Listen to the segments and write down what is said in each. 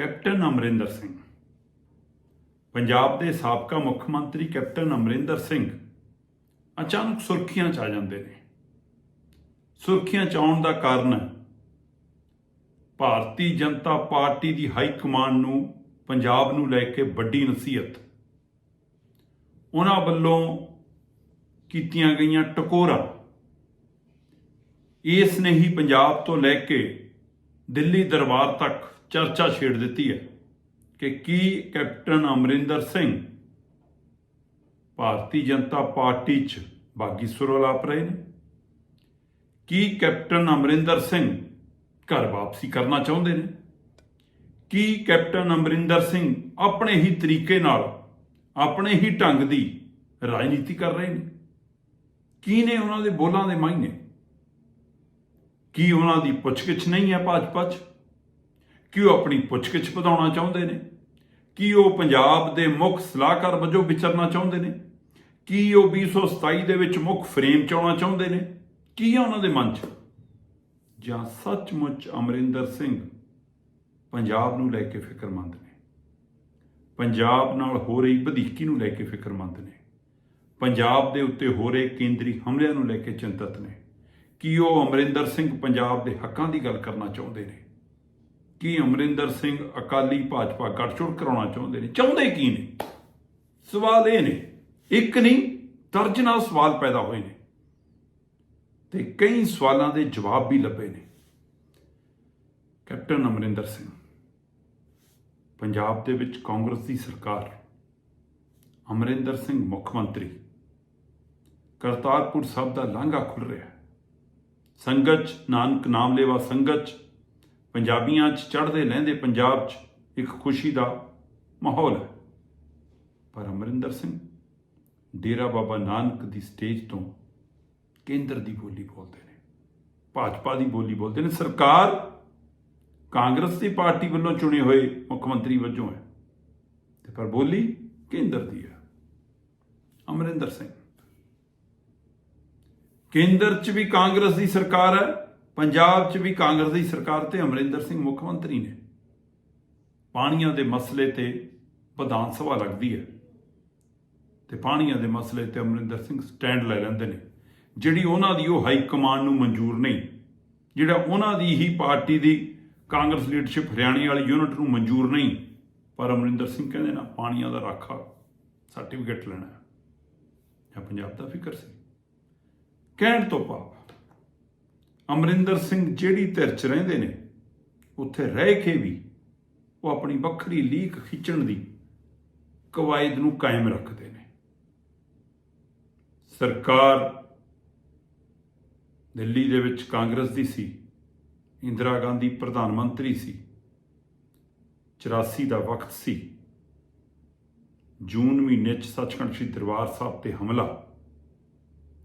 Captain Amarinder Singh. Punjab ਦੇ ਸਾਬਕਾ ਮੁੱਖ ਮੰਤਰੀ ਕੈਪਟਨ ਅਮਰਿੰਦਰ ਸਿੰਘ ਅਚਾਨਕ ਸੁਰਖੀਆਂ 'ਚ ਆ ਜਾਂਦੇ ਨੇ। ਸੁਰਖੀਆਂ 'ਚ ਆਉਣ ਦਾ ਕਾਰਨ ਭਾਰਤੀ ਜਨਤਾ ਪਾਰਟੀ ਦੀ ਹਾਈ ਕਮਾਂਡ ਨੂੰ, ਪੰਜਾਬ ਨੂੰ ਲੈ ਕੇ ਵੱਡੀ ਨਸੀਹਤ। ਉਹਨਾਂ ਵੱਲੋਂ ਕੀਤੀਆਂ ਗਈਆਂ ਟਕੋਰਾਂ। ਇਸ ਨੇ ਹੀ ਪੰਜਾਬ ਤੋਂ ਲੈ ਕੇ ਦਿੱਲੀ ਦਰਬਾਰ ਤੱਕ ਚਰਚਾ ਛੇੜ ਦਿੱਤੀ ਹੈ ਕਿ ਕੀ ਕੈਪਟਨ ਅਮਰਿੰਦਰ ਸਿੰਘ ਭਾਰਤੀ ਜਨਤਾ ਪਾਰਟੀ 'ਚ ਬਾਗੀ ਸੁਰ ਰਹੇ ਨੇ? ਕੀ ਕੈਪਟਨ ਅਮਰਿੰਦਰ ਸਿੰਘ ਘਰ ਵਾਪਸੀ ਕਰਨਾ ਚਾਹੁੰਦੇ ਨੇ? ਕੀ ਕੈਪਟਨ ਅਮਰਿੰਦਰ ਸਿੰਘ ਆਪਣੇ ਹੀ ਤਰੀਕੇ ਨਾਲ, ਆਪਣੇ ਹੀ ਢੰਗ ਦੀ ਰਾਜਨੀਤੀ ਕਰ ਰਹੇ ਨੇ? ਕੀ ਨੇ ਉਹਨਾਂ ਦੇ ਬੋਲਾਂ ਦੇ ਮਾਇਨੇ? ਕੀ ਉਹਨਾਂ ਦੀ ਪੁੱਛਗਿੱਛ ਨਹੀਂ ਹੈ ਭਾਜਪਾ 'ਚ? ਕੀ ਉਹ ਆਪਣੀ ਪੁੱਛਗਿੱਛ ਵਧਾਉਣਾ ਚਾਹੁੰਦੇ ਨੇ? ਕੀ ਉਹ ਪੰਜਾਬ ਦੇ ਮੁੱਖ ਸਲਾਹਕਾਰ ਵਜੋਂ ਵਿਚਰਨਾ ਚਾਹੁੰਦੇ ਨੇ? ਕੀ ਉਹ 2027 ਦੇ ਵਿੱਚ ਮੁੱਖ ਫਰੇਮ ਚ ਆਉਣਾ ਚਾਹੁੰਦੇ ਨੇ? ਕੀ ਆ ਉਹਨਾਂ ਦੇ ਮਨ 'ਚ? ਜਾਂ ਸੱਚਮੁੱਚ ਅਮਰਿੰਦਰ ਸਿੰਘ ਪੰਜਾਬ ਨੂੰ ਲੈ ਕੇ ਫਿਕਰਮੰਦ ਨੇ? ਪੰਜਾਬ ਨਾਲ ਹੋ ਰਹੀ ਵਧੀਕੀ ਨੂੰ ਲੈ ਕੇ ਫਿਕਰਮੰਦ ਨੇ? ਪੰਜਾਬ ਦੇ ਉੱਤੇ ਹੋ ਰਹੇ ਕੇਂਦਰੀ ਹਮਲਿਆਂ ਨੂੰ ਲੈ ਕੇ ਚਿੰਤਤ ਨੇ? ਕੀ ਉਹ ਅਮਰਿੰਦਰ ਸਿੰਘ ਪੰਜਾਬ ਦੇ ਹੱਕਾਂ ਦੀ ਗੱਲ ਕਰਨਾ ਚਾਹੁੰਦੇ ਨੇ? ਕੀ ਅਮਰਿੰਦਰ ਸਿੰਘ ਅਕਾਲੀ ਭਾਜਪਾ ਗੱਠਜੋੜ ਕਰਾਉਣਾ ਚਾਹੁੰਦੇ ਨੇ? ਚਾਹੁੰਦੇ ਕੀ ਨੇ? ਸਵਾਲ ਇਹ ਨੇ, ਇੱਕ ਨਹੀਂ ਦਰਜਨਾਂ ਸਵਾਲ ਪੈਦਾ ਹੋਏ ਨੇ। ਤੇ ਕਈ ਸਵਾਲਾਂ ਦੇ ਜਵਾਬ ਵੀ ਲੱਭੇ ਨੇ। ਕੈਪਟਨ ਅਮਰਿੰਦਰ ਸਿੰਘ, ਪੰਜਾਬ ਦੇ ਵਿੱਚ ਕਾਂਗਰਸ ਦੀ ਸਰਕਾਰ, ਅਮਰਿੰਦਰ ਸਿੰਘ ਮੁੱਖ ਮੰਤਰੀ, ਕਰਤਾਰਪੁਰ ਸਾਹਿਬ ਦਾ ਲਾਂਘਾ ਖੁੱਲ ਰਿਹਾ। ਸੰਗਤ 'ਚ, ਨਾਨਕ ਨਾਮ ਲੈਵਾ ਸੰਗਤ 'ਚ ਪੰਜਾਬੀਆਂ 'ਚ ਚੜ੍ਹਦੇ ਲਹਿੰਦੇ ਪੰਜਾਬ 'ਚ ਇੱਕ ਖੁਸ਼ੀ ਦਾ ਮਾਹੌਲ ਹੈ। ਪਰ ਅਮਰਿੰਦਰ ਸਿੰਘ ਡੇਰਾ ਬਾਬਾ ਨਾਨਕ ਦੀ ਸਟੇਜ ਤੋਂ ਕੇਂਦਰ ਦੀ ਬੋਲੀ ਬੋਲਦੇ ਨੇ, ਭਾਜਪਾ ਦੀ ਬੋਲੀ ਬੋਲਦੇ ਨੇ। ਸਰਕਾਰ ਕਾਂਗਰਸ ਦੀ ਪਾਰਟੀ ਵੱਲੋਂ ਚੁਣੇ ਹੋਏ ਮੁੱਖ ਮੰਤਰੀ ਵਜੋਂ ਹੈ। ਤੇ ਪਰ ਬੋਲੀ ਕੇਂਦਰ ਦੀ ਹੈ। ਅਮਰਿੰਦਰ ਸਿੰਘ। ਕੇਂਦਰ 'ਚ ਵੀ ਕਾਂਗਰਸ ਦੀ ਸਰਕਾਰ ਹੈ ਪੰਜਾਬ 'ਚ ਵੀ ਕਾਂਗਰਸ ਦੀ ਸਰਕਾਰ ਤੇ ਅਮਰਿੰਦਰ ਸਿੰਘ ਮੁੱਖ ਮੰਤਰੀ ਨੇ। ਪਾਣੀਆਂ ਦੇ ਮਸਲੇ ਤੇ ਵਿਧਾਨ ਸਭਾ ਲੱਗਦੀ ਹੈ। ਤੇ ਪਾਣੀਆਂ ਦੇ ਮਸਲੇ ਤੇ ਅਮਰਿੰਦਰ ਸਿੰਘ ਸਟੈਂਡ ਲੈ ਲੈਂਦੇ ਨੇ। ਜਿਹੜੀ ਉਹਨਾਂ ਦੀ ਉਹ ਹਾਈ ਕਮਾਂਡ ਨੂੰ ਮਨਜ਼ੂਰ ਨਹੀਂ, ਜਿਹੜਾ ਉਹਨਾਂ ਦੀ ਹੀ ਪਾਰਟੀ ਦੀ ਕਾਂਗਰਸ ਲੀਡਰਸ਼ਿਪ ਹਰਿਆਣੇ ਵਾਲੀ ਯੂਨਿਟ ਨੂੰ ਮਨਜ਼ੂਰ ਨਹੀਂ, ਪਰ ਅਮਰਿੰਦਰ ਸਿੰਘ ਕਹਿੰਦੇ ਨਾ, ਪਾਣੀਆਂ ਦਾ ਰਾਖਾ ਸਰਟੀਫਿਕੇਟ ਲੈਣਾ ਜਾਂ ਪੰਜਾਬ ਦਾ ਫਿਕਰ ਸੀ। ਕਹਿਣ ਤੋਂ ਭਾਵ ਅਮਰਿੰਦਰ ਸਿੰਘ ਜਿਹੜੀ ਧਿਰ 'ਚ ਰਹਿੰਦੇ ਨੇ, ਉੱਥੇ ਰਹਿ ਕੇ ਵੀ ਉਹ ਆਪਣੀ ਵੱਖਰੀ ਲੀਕ ਖਿੱਚਣ ਦੀ ਕਵਾਇਦ ਨੂੰ ਕਾਇਮ ਰੱਖਦੇ ਨੇ। ਸਰਕਾਰ ਦਿੱਲੀ ਦੇ ਵਿੱਚ ਕਾਂਗਰਸ ਦੀ ਸੀ, ਇੰਦਰਾ ਗਾਂਧੀ ਪ੍ਰਧਾਨ ਮੰਤਰੀ ਸੀ 84 ਦਾ ਵਕਤ ਸੀ। ਜੂਨ ਮਹੀਨੇ 'ਚ ਸੱਚਖੰਡ ਸ੍ਰੀ ਦਰਬਾਰ ਸਾਹਿਬ ਤੇ ਹਮਲਾ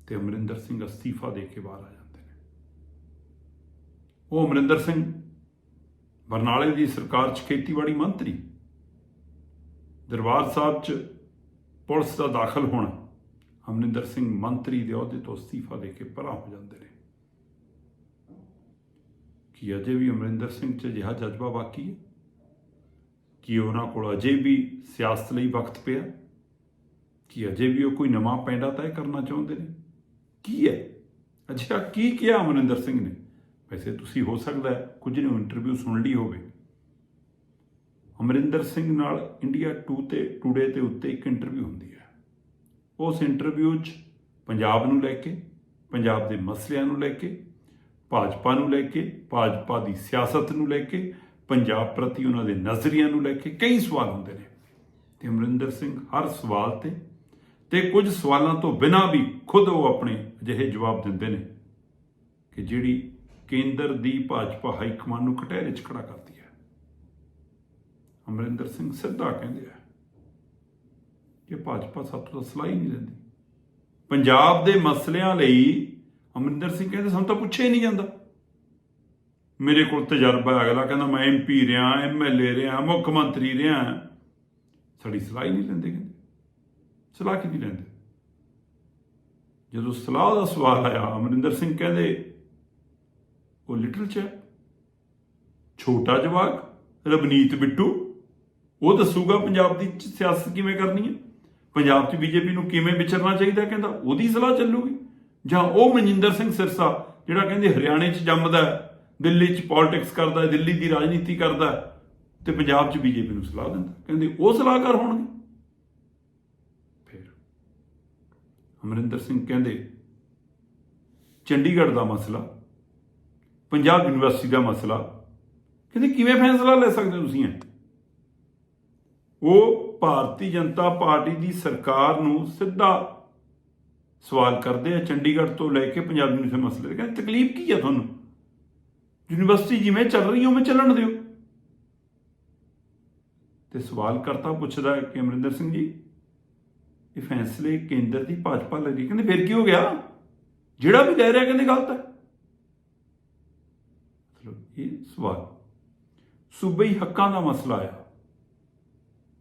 ਤੇ ਅਮਰਿੰਦਰ ਸਿੰਘ ਅਸਤੀਫਾ ਦੇ ਕੇ ਬਾਹਰ ਆਇਆ। ਉਹ ਅਮਰਿੰਦਰ ਸਿੰਘ, ਬਰਨਾਲੇ ਦੀ ਸਰਕਾਰ 'ਚ ਖੇਤੀਬਾੜੀ ਮੰਤਰੀ। ਦਰਬਾਰ ਸਾਹਿਬ 'ਚ ਪੁਲਿਸ ਦਾ ਦਾਖਲ ਹੋਣਾ, ਅਮਰਿੰਦਰ ਸਿੰਘ ਮੰਤਰੀ ਦੇ ਅਹੁਦੇ ਤੋਂ ਅਸਤੀਫਾ ਦੇ ਕੇ ਪਰਾਂ ਹੋ ਜਾਂਦੇ ਨੇ। ਕਿ ਅਜੇ ਵੀ ਅਮਰਿੰਦਰ ਸਿੰਘ 'ਚ ਅਜਿਹਾ ਜਜ਼ਬਾ ਬਾਕੀ ਹੈ? ਕਿ ਉਹਨਾਂ ਕੋਲ ਅਜੇ ਵੀ ਸਿਆਸਤ ਲਈ ਵਕਤ ਪਿਆ? ਕਿ ਅਜੇ ਵੀ ਉਹ ਕੋਈ ਨਵਾਂ ਪੈਂਡਾ ਤੈਅ ਕਰਨਾ ਚਾਹੁੰਦੇ ਨੇ? ਕੀ ਹੈ? ਅਜਿਹਾ ਕੀ ਕਿਹਾ ਅਮਰਿੰਦਰ ਸਿੰਘ ਨੇ? ਵੈਸੇ ਤੁਸੀਂ ਹੋ ਸਕਦਾ ਕੁਝ ਨੂੰ ਇੰਟਰਵਿਊ ਸੁਣ ਲਈ ਹੋਵੇ। ਅਮਰਿੰਦਰ ਸਿੰਘ ਨਾਲ ਇੰਡੀਆ 2 ਤੇ ਟੂਡੇ ਤੇ ਉੱਤੇ ਇੱਕ ਇੰਟਰਵਿਊ ਹੁੰਦੀ ਹੈ। ਉਸ ਇੰਟਰਵਿਊ 'ਚ ਪੰਜਾਬ ਨੂੰ ਲੈ ਕੇ, ਪੰਜਾਬ ਦੇ ਮਸਲਿਆਂ ਨੂੰ ਲੈ ਕੇ, ਭਾਜਪਾ ਨੂੰ ਲੈ ਕੇ, ਭਾਜਪਾ ਦੀ ਸਿਆਸਤ ਨੂੰ ਲੈ ਕੇ, ਪੰਜਾਬ ਪ੍ਰਤੀ ਉਹਨਾਂ ਦੇ ਨਜ਼ਰੀਆਂ ਨੂੰ ਲੈ ਕੇ ਕਈ ਸਵਾਲ ਹੁੰਦੇ ਨੇ। ਤੇ ਅਮਰਿੰਦਰ ਸਿੰਘ ਹਰ ਸਵਾਲ ਤੇ ਤੇ ਕੁਝ ਸਵਾਲਾਂ ਤੋਂ ਬਿਨਾਂ ਵੀ ਖੁਦ ਉਹ ਆਪਣੇ ਅਜਿਹੇ ਜਵਾਬ ਦਿੰਦੇ ਨੇ ਕਿ ਜਿਹੜੀ ਕੇਂਦਰ ਦੀ ਭਾਜਪਾ ਹਾਈ ਕਮਾਂਡ ਨੂੰ ਕਟਹਿਰੇ 'ਚ ਖੜਾ ਕਰਦੀ ਹੈ। ਅਮਰਿੰਦਰ ਸਿੰਘ ਸਿੱਧਾ ਕਹਿੰਦੇ ਆ ਕਿ ਭਾਜਪਾ ਸਾਤੋਂ ਤਾਂ ਸਲਾਹ ਹੀ ਨਹੀਂ ਲੈਂਦੀ। ਪੰਜਾਬ ਦੇ ਮਸਲਿਆਂ ਲਈ ਅਮਰਿੰਦਰ ਸਿੰਘ ਕਹਿੰਦੇ, ਸਾਨੂੰ ਤਾਂ ਪੁੱਛਿਆ ਹੀ ਨਹੀਂ ਜਾਂਦਾ। ਮੇਰੇ ਕੋਲ ਤਜਰਬਾ ਅਗਲਾ ਕਹਿੰਦਾ, ਮੈਂ ਐਮਪੀ ਰਿਹਾ ਐਮਐਲਏ ਰਿਹਾ, ਮੁੱਖ ਮੰਤਰੀ ਰਿਹਾ। ਸਾਡੀ ਸਲਾਹ ਹੀ ਨਹੀਂ ਲੈਂਦੇ ਕਹਿੰਦੇ। ਸਲਾਹ ਕਿਹਦੀ ਲੈਂਦੇ? ਜਦੋਂ ਸਲਾਹ ਦਾ ਸਵਾਲ ਆਇਆ, ਅਮਰਿੰਦਰ ਸਿੰਘ ਕਹਿੰਦੇ ਉਹ ਲਿਟਲ ਚ ਛੋਟਾ ਜਵਾਕ ਰਵਨੀਤ ਬਿੱਟੂ ਉਹ ਦੱਸੂਗਾ ਪੰਜਾਬ ਦੀ ਸਿਆਸਤ ਕਿਵੇਂ ਕਰਨੀ ਹੈ। ਪੰਜਾਬ 'ਚ ਬੀਜੇਪੀ ਨੂੰ ਕਿਵੇਂ ਵਿਚਰਨਾ ਚਾਹੀਦਾ ਕਹਿੰਦਾ ਉਹਦੀ ਸਲਾਹ ਚੱਲੂਗੀ। ਜਾਂ ਉਹ ਮਨਜਿੰਦਰ ਸਿੰਘ ਸਿਰਸਾ ਜਿਹੜਾ ਕਹਿੰਦੇ ਹਰਿਆਣੇ 'ਚ ਜੰਮਦਾ ਦਿੱਲੀ 'ਚ ਪੋਲਿਟਿਕਸ ਕਰਦਾ ਦਿੱਲੀ ਦੀ ਰਾਜਨੀਤੀ ਕਰਦਾ ਹੈ, ਤੇ ਪੰਜਾਬ 'ਚ ਬੀਜੇਪੀ ਨੂੰ ਸਲਾਹ ਦਿੰਦਾ ਕਹਿੰਦੇ ਉਹ ਸਲਾਹਕਾਰ ਹੋਣਗੇ। ਫਿਰ ਅਮਰਿੰਦਰ ਸਿੰਘ ਕਹਿੰਦੇ ਚੰਡੀਗੜ੍ਹ ਦਾ ਮਸਲਾ ਪੰਜਾਬ ਯੂਨੀਵਰਸਿਟੀ ਦਾ ਮਸਲਾ। ਕਹਿੰਦੇ ਕਿਵੇਂ ਫੈਸਲਾ ਲੈ ਸਕਦੇ ਤੁਸੀਂ ਉਹ ਭਾਰਤੀ ਜਨਤਾ ਪਾਰਟੀ ਦੀ ਸਰਕਾਰ ਨੂੰ ਸਿੱਧਾ ਸਵਾਲ ਕਰਦੇ ਆ ਚੰਡੀਗੜ੍ਹ ਤੋਂ ਲੈ ਕੇ ਪੰਜਾਬ ਯੂਨੀਵਰਸਿਟੀ ਮਸਲੇ ਕਹਿੰਦੇ ਤਕਲੀਫ ਕੀ ਹੈ ਤੁਹਾਨੂੰ? ਯੂਨੀਵਰਸਿਟੀ ਜਿਵੇਂ ਚੱਲ ਰਹੀ ਉਵੇਂ ਚੱਲਣ ਦਿਓ। ਤੇ ਸਵਾਲ ਕਰਤਾ ਪੁੱਛਦਾ ਕਿ ਅਮਰਿੰਦਰ ਸਿੰਘ ਜੀ, ਇਹ ਫੈਸਲੇ ਕੇਂਦਰ ਦੀ ਭਾਜਪਾ ਲੈ ਰਹੀ ਕਹਿੰਦੇ ਫਿਰ ਕੀ ਹੋ ਗਿਆ? ਜਿਹੜਾ ਵੀ ਲੈ ਰਿਹਾ ਕਹਿੰਦੇ ਗਲਤ ਹੈ। ਇਹ ਸਵਾਲ। ਸੂਬਈ ਹੱਕਾਂ ਦਾ ਮਸਲਾ ਆਇਆ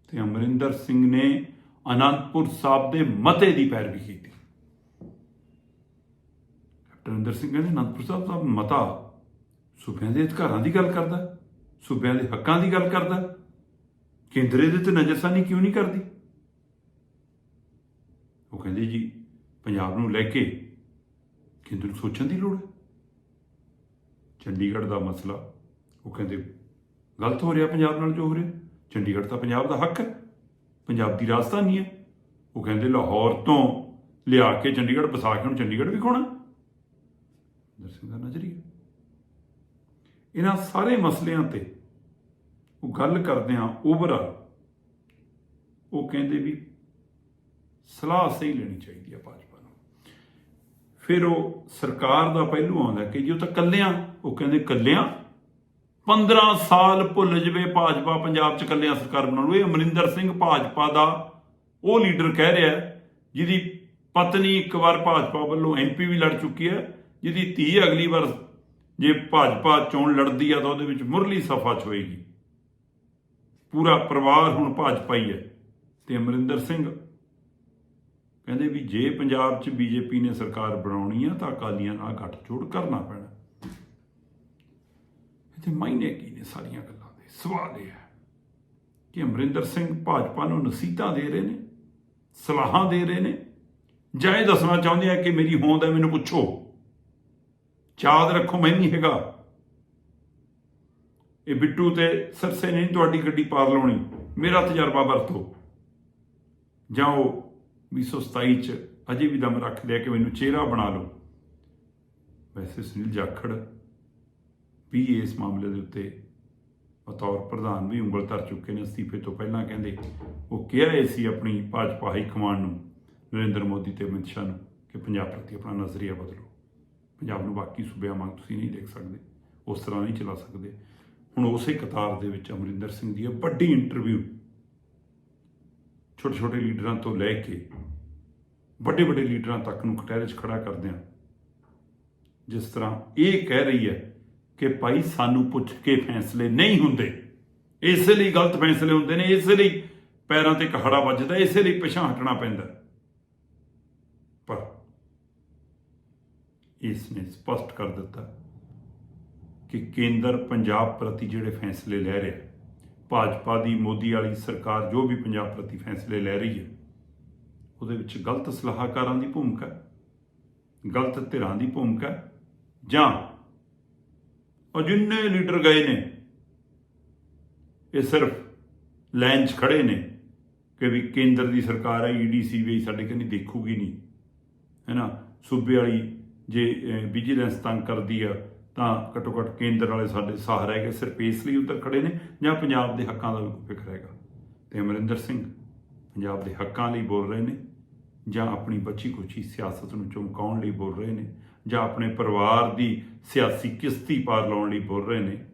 ਤੇ ਅਮਰਿੰਦਰ ਸਿੰਘ ਨੇ ਅਨੰਦਪੁਰ ਸਾਹਿਬ ਦੇ ਮਤੇ ਦੀ ਪੈਰਵੀ ਕੀਤੀ। ਕੈਪਟਨ ਅਮਰਿੰਦਰ ਸਿੰਘ ਕਹਿੰਦੇ, ਅਨੰਦਪੁਰ ਸਾਹਿਬ ਦਾ ਮਤਾ ਸੂਬਿਆਂ ਦੇ ਅਧਿਕਾਰਾਂ ਦੀ ਗੱਲ ਕਰਦਾ, ਸੂਬਿਆਂ ਦੇ ਹੱਕਾਂ ਦੀ ਗੱਲ ਕਰਦਾ, ਕੇਂਦਰ ਇਹਦੇ ਤੇ ਨਜ਼ਰਸਾਨੀ ਕਿਉਂ ਨਹੀਂ ਕਰਦੀ? ਉਹ ਕਹਿੰਦੇ ਜੀ, ਪੰਜਾਬ ਨੂੰ ਲੈ ਕੇ ਕੇਂਦਰ ਨੂੰ ਸੋਚਣ ਦੀ ਲੋੜ ਹੈ। ਚੰਡੀਗੜ੍ਹ ਦਾ ਮਸਲਾ, ਉਹ ਕਹਿੰਦੇ ਗਲਤ ਹੋ ਰਿਹਾ ਪੰਜਾਬ ਨਾਲ ਜੋ ਹੋ ਰਿਹਾ। ਚੰਡੀਗੜ੍ਹ ਤਾਂ ਪੰਜਾਬ ਦਾ ਹੱਕ ਹੈ, ਪੰਜਾਬ ਦੀ ਰਾਜਧਾਨੀ ਹੈ। ਉਹ ਕਹਿੰਦੇ ਲਾਹੌਰ ਤੋਂ ਲਿਆ ਕੇ ਚੰਡੀਗੜ੍ਹ ਵਸਾ ਕੇ ਹੁਣ ਚੰਡੀਗੜ੍ਹ ਵੀ ਖੋਣਾ। ਦਰਸ਼ਨ ਦਾ ਨਜ਼ਰੀਆ ਇਹਨਾਂ ਸਾਰੇ ਮਸਲਿਆਂ ਤੇ ਉਹ ਗੱਲ ਕਰਦੇ ਆ ਓਵਰਆਲ। ਉਹ ਕਹਿੰਦੇ ਵੀ ਸਲਾਹ ਸਹੀ ਲੈਣੀ ਚਾਹੀਦੀ ਆ ਭਾਜਪਾ ਨੂੰ। ਫਿਰ ਉਹ ਸਰਕਾਰ ਦਾ ਪਹਿਲੂ ਆਉਂਦਾ ਕਿ ਜੇ ਉਹ ਤਾਂ ਕੱਲਿਆਂ ਉਹ ਕਹਿੰਦੇ ਕੱਲਿਆਂ 15 ਸਾਲ ਭੁੱਲ ਜਵੇ ਭਾਜਪਾ ਪੰਜਾਬ 'ਚ ਕੱਲਿਆਂ ਸਰਕਾਰ ਬਣਾ ਲੂ ਇਹ ਅਮਰਿੰਦਰ ਸਿੰਘ ਭਾਜਪਾ ਦਾ ਉਹ ਲੀਡਰ ਕਹਿ ਰਿਹਾ ਜਿਹਦੀ ਪਤਨੀ ਇੱਕ ਵਾਰ ਭਾਜਪਾ ਵੱਲੋਂ ਐਮਪੀ ਵੀ ਲੜ ਚੁੱਕੀ ਹੈ, ਜਿਹਦੀ ਧੀ ਅਗਲੀ ਵਾਰ ਜੇ ਭਾਜਪਾ ਚੋਣ ਲੜਦੀ ਆ ਤਾਂ ਉਹਦੇ ਵਿੱਚ ਮੁਰਲੀ ਸਫਾ ਚ ਹੋਏਗੀ। ਪੂਰਾ ਪਰਿਵਾਰ ਹੁਣ ਭਾਜਪਾ ਹੀ ਹੈ ਤੇ ਅਮਰਿੰਦਰ ਸਿੰਘ ਕਹਿੰਦੇ ਵੀ ਜੇ ਪੰਜਾਬ 'ਚ ਬੀਜੇਪੀ ਨੇ ਸਰਕਾਰ ਬਣਾਉਣੀ ਆ ਤਾਂ ਅਕਾਲੀਆਂ ਨਾਲ ਗੱਠਜੋੜ ਕਰਨਾ ਪੈਣਾ। ਇੱਥੇ ਮਾਇਨੇ ਕੀ ਨੇ ਸਾਰੀਆਂ ਗੱਲਾਂ ਦੇ? ਸਵਾਲ ਇਹ ਹੈ ਕਿ ਅਮਰਿੰਦਰ ਸਿੰਘ ਭਾਜਪਾ ਨੂੰ ਨਸੀਹਤਾਂ ਦੇ ਰਹੇ ਨੇ, ਸਲਾਹਾਂ ਦੇ ਰਹੇ ਨੇ। ਜਾਂ ਇਹ ਦੱਸਣਾ ਚਾਹੁੰਦੇ ਆ ਕਿ ਮੇਰੀ ਹੋਂਦ ਹੈ, ਮੈਨੂੰ ਪੁੱਛੋ। ਯਾਦ ਰੱਖੋ, ਮੈਂ ਨਹੀਂ ਹੈਗਾ। ਇਹ ਬਿੱਟੂ ਤੇ ਸਰਸੇ ਨੇ ਨੀ ਤੁਹਾਡੀ ਗੱਡੀ ਪਾਰ ਲਾਉਣੀ। ਮੇਰਾ ਤਜਰਬਾ ਵਰਤੋ। ਜਾਂ ਉਹ 227 ਚ ਅਜੇ ਵੀ ਦਮ ਰੱਖ ਲਿਆ ਕਿ ਮੈਨੂੰ ਚਿਹਰਾ ਬਣਾ ਲਓ। ਵੈਸੇ ਸੁਨੀਲ ਜਾਖੜ ਵੀ ਇਸ ਮਾਮਲੇ ਦੇ ਉੱਤੇ ਬਤੌਰ ਪ੍ਰਧਾਨ ਵੀ ਉਂਗਲ ਧਰ ਚੁੱਕੇ ਨੇ ਅਸਤੀਫੇ ਤੋਂ ਪਹਿਲਾਂ ਕਹਿੰਦੇ, ਉਹ ਕਿਹਾ ਇਹ ਸੀ ਆਪਣੀ ਭਾਜਪਾ ਹਾਈ ਕਮਾਂਡ ਨੂੰ, ਨਰਿੰਦਰ ਮੋਦੀ ਤੇ ਅਮਿਤ ਸ਼ਾਹ ਨੂੰ, ਕਿ ਪੰਜਾਬ ਪ੍ਰਤੀ ਆਪਣਾ ਨਜ਼ਰੀਆ ਬਦਲੋ। ਪੰਜਾਬ ਨੂੰ ਬਾਕੀ ਸੂਬਿਆਂ ਵਾਂਗ ਤੁਸੀਂ ਨਹੀਂ ਦੇਖ ਸਕਦੇ, ਉਸ ਤਰ੍ਹਾਂ ਨਹੀਂ ਚਲਾ ਸਕਦੇ। ਹੁਣ ਉਸੇ ਕਤਾਰ ਦੇ ਵਿੱਚ ਅਮਰਿੰਦਰ ਸਿੰਘ ਦੀ ਇਹ ਵੱਡੀ ਇੰਟਰਵਿਊ ਛੋਟੇ ਛੋਟੇ ਲੀਡਰਾਂ ਤੋਂ ਲੈ ਕੇ ਵੱਡੇ ਵੱਡੇ ਲੀਡਰਾਂ ਤੱਕ ਨੂੰ ਕਟਹਿਰੇ 'ਚ ਖੜਾ ਕਰਦੇ ਆ ਜਿਸ ਤਰ੍ਹਾਂ ਇਹ ਕਹਿ ਰਹੀ ਹੈ ਕਿ ਭਾਈ ਸਾਨੂੰ ਪੁੱਛ ਕੇ ਫੈਸਲੇ ਨਹੀਂ ਹੁੰਦੇ। ਇਸੇ ਲਈ ਗਲਤ ਫੈਸਲੇ ਹੁੰਦੇ ਨੇ, ਇਸੇ ਲਈ ਪੈਰਾਂ ਤੇ ਕਹੜਾ ਵੱਜਦਾ, ਇਸੇ ਲਈ ਪਿਛਾਂ ਹਟਣਾ ਪੈਂਦਾ। ਪਰ ਇਸ ਨੇ ਸਪਸ਼ਟ ਕਰ ਦਿੱਤਾ ਕਿ ਕੇਂਦਰ ਪੰਜਾਬ ਪ੍ਰਤੀ ਜਿਹੜੇ ਫੈਸਲੇ ਲੈ ਰਿਹਾ, ਭਾਜਪਾ ਦੀ, ਮੋਦੀ ਵਾਲੀ ਸਰਕਾਰ ਜੋ ਵੀ ਪੰਜਾਬ ਪ੍ਰਤੀ ਫੈਸਲੇ ਲੈ ਰਹੀ ਹੈ, ਉਹਦੇ ਵਿੱਚ ਗਲਤ ਸਲਾਹਕਾਰਾਂ ਦੀ ਭੂਮਿਕਾ, ਗਲਤ ਧਿਰਾਂ ਦੀ ਭੂਮਿਕਾ ਜਾਂ ਉਹ ਜਿੰਨੇ ਲੀਡਰ ਗਏ ਨੇ, ਇਹ ਸਿਰਫ ਲਾਈਨ 'ਚ ਖੜੇ ਨੇ ਕਿ ਵੀ ਕੇਂਦਰ ਦੀ ਸਰਕਾਰ ਹੈ ਈਡੀ ਸੀਬੀਆਈ ਸਾਡੇ ਕਹਿੰਦੀ ਦੇਖੂਗੀ ਨਹੀਂ। ਹੈ ਨਾ? ਸੂਬੇ ਵਾਲੀ ਜੇ ਵਿਜੀਲੈਂਸ ਤੰਗ ਕਰਦੀ ਆ, ਤਾਂ ਘੱਟੋ ਘੱਟ ਕੇਂਦਰ ਵਾਲੇ ਸਾਡੇ ਸਾਹ ਰਹਿ ਗਏ, ਸਿਰਫ ਇਸ ਲਈ ਉੱਤਰ ਖੜੇ ਨੇ, ਜਾਂ ਪੰਜਾਬ ਦੇ ਹੱਕਾਂ ਦਾ ਵੀ ਕੋਈ ਫਿਕਰ ਹੈਗਾ? ਤੇ ਅਮਰਿੰਦਰ ਸਿੰਘ, ਪੰਜਾਬ ਦੇ ਹੱਕਾਂ ਲਈ ਬੋਲ ਰਹੇ ਨੇ, ਜਾਂ ਆਪਣੀ ਬੱਚੀ ਕੁਚੀ ਸਿਆਸਤ ਨੂੰ ਚਮਕਾਉਣ ਲਈ ਬੋਲ ਰਹੇ ਨੇ ਜਾਂ ਆਪਣੇ ਪਰਿਵਾਰ ਦੀ ਸਿਆਸੀ ਕਿਸ਼ਤੀ ਪਾਰ ਲਾਉਣ ਲਈ ਬੋਲ ਰਹੇ ਨੇ,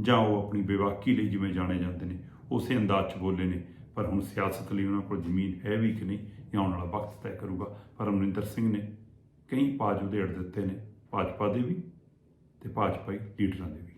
ਜਾਂ ਉਹ ਆਪਣੀ ਬੇਵਾਕੀ ਲਈ ਜਿਵੇਂ ਜਾਣੇ ਜਾਂਦੇ ਨੇ, ਉਸੇ ਅੰਦਾਜ਼ 'ਚ ਬੋਲੇ ਨੇ, ਪਰ ਹੁਣ ਸਿਆਸਤ ਲਈ ਉਹਨਾਂ ਕੋਲ ਜ਼ਮੀਨ ਹੈ ਵੀ ਕਿ ਨਹੀਂ, ਇਹ ਆਉਣ ਵਾਲਾ ਵਕਤ ਤੈਅ ਕਰੂਗਾ। ਪਰ ਅਮਰਿੰਦਰ ਸਿੰਘ ਨੇ ਕਈ ਪਾਜ ਉਧੇੜ ਦਿੱਤੇ ਨੇ, ਭਾਜਪਾ ਦੇ ਵੀ ਤੇ ਭਾਜਪਾਈ ਲੀਡਰਾਂ ਦੇ ਵੀ।